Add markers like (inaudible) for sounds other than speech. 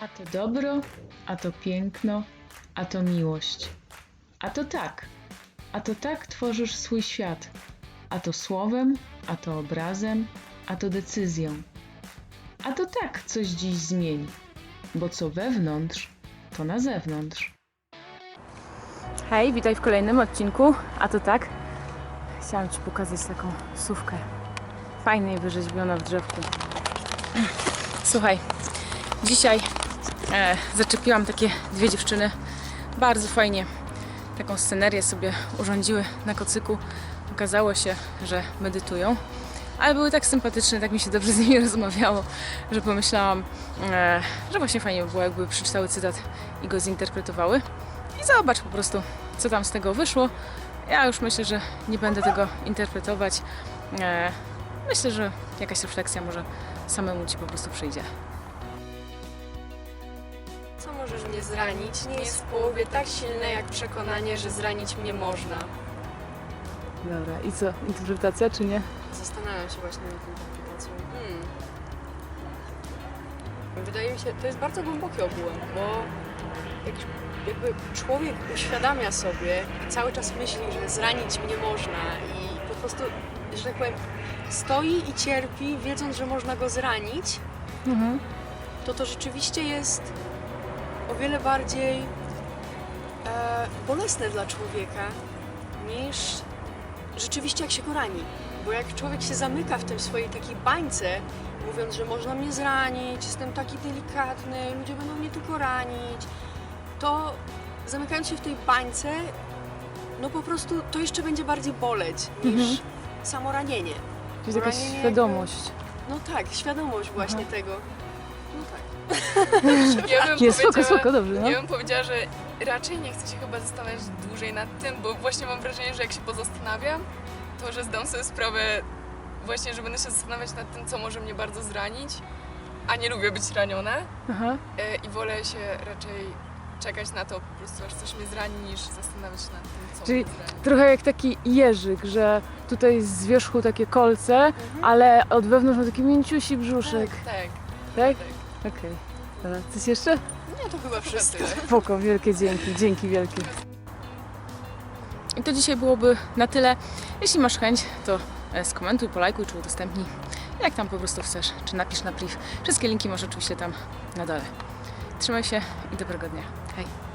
A to dobro, a to piękno, a to miłość. A to tak, a to tak tworzysz swój świat. A to słowem, a to obrazem, a to decyzją. A to tak coś dziś zmień, bo co wewnątrz, to na zewnątrz. Hej, witaj w kolejnym odcinku. A to tak, chciałam Ci pokazać taką sówkę. Fajnie wyrzeźbiona w drzewku. Słuchaj, dzisiaj e, zaczepiłam takie dwie dziewczyny. Bardzo fajnie taką scenerię sobie urządziły na kocyku. Okazało się, że medytują, ale były tak sympatyczne, tak mi się dobrze z nimi (laughs) rozmawiało, że pomyślałam, e, że właśnie fajnie by było, jakby przeczytały cytat i go zinterpretowały. I zobacz po prostu, co tam z tego wyszło. Ja już myślę, że nie będę tego interpretować. E, myślę, że jakaś refleksja może samemu ci po prostu przyjdzie. Możesz mnie zranić, nie jest w połowie tak silne jak przekonanie, że zranić mnie można. Dobra, i co? Interpretacja czy nie? Zastanawiam się właśnie nad interpretacją. Hmm. Wydaje mi się, to jest bardzo głęboki ogółem, bo jak, jakby człowiek uświadamia sobie i cały czas myśli, że zranić mnie można i po prostu, że tak powiem, stoi i cierpi, wiedząc, że można go zranić, Mhm. to to rzeczywiście jest o wiele bardziej e, bolesne dla człowieka niż rzeczywiście jak się go rani. Bo jak człowiek się zamyka w tym swojej takiej bańce, mówiąc, że można mnie zranić, jestem taki delikatny, ludzie będą mnie tylko ranić, to zamykając się w tej bańce, no po prostu to jeszcze będzie bardziej boleć niż Mhm. samo ranienie. To jest jakaś Ranienie świadomość. No tak, świadomość właśnie tego. (laughs) Ja bym, Nie, spoko, powiedziała, spoko, dobrze, no. ja bym powiedziała, że raczej nie chcę się chyba zastanawiać dłużej nad tym, bo właśnie mam wrażenie, że jak się pozastanawiam, to że zdam sobie sprawę właśnie, że będę się zastanawiać nad tym, co może mnie bardzo zranić, a nie lubię być raniona Aha. e, i wolę się raczej czekać na to po prostu, aż coś mnie zrani, niż zastanawiać się nad tym, co Czyli mnie zrani. Trochę jak taki jeżyk, że tutaj z wierzchu takie kolce, Mhm. ale od wewnątrz ma taki mięciusi brzuszek. Tak, Tak? Tak. Okej. Dobra, coś jeszcze? Nie, to chyba wszystko. Spoko, wielkie dzięki, dzięki wielkie. I to dzisiaj byłoby na tyle. Jeśli masz chęć, to e, skomentuj, polajkuj czy udostępnij. Jak tam po prostu chcesz, czy napisz na priv. Wszystkie linki masz oczywiście tam na dole. Trzymaj się i dobrego dnia. Hej.